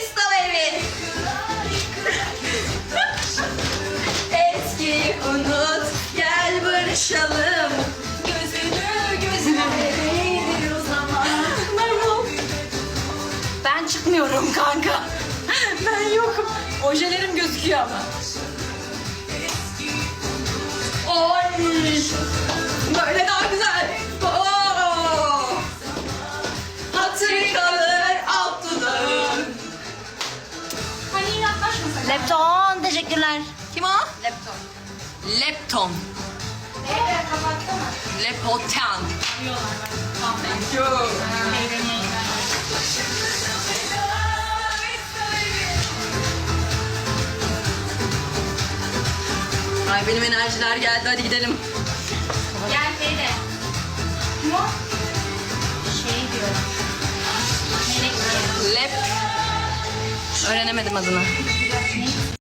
Vista baby. Eski unut gel barışalım. Gözünü gözüme değdir o zaman. Merhaba. Ben çıkmıyorum kanka. Ben yokum. Ojelerim gözüküyor ama. Ay. Böyle daha. Lepton teşekkürler. Kim o? Lepton. Lepton. Evet kapatsana. Lepotan. Thank you. Ay benim enerjiler geldi hadi gidelim. Gel Feride. Öğrenemedim adını.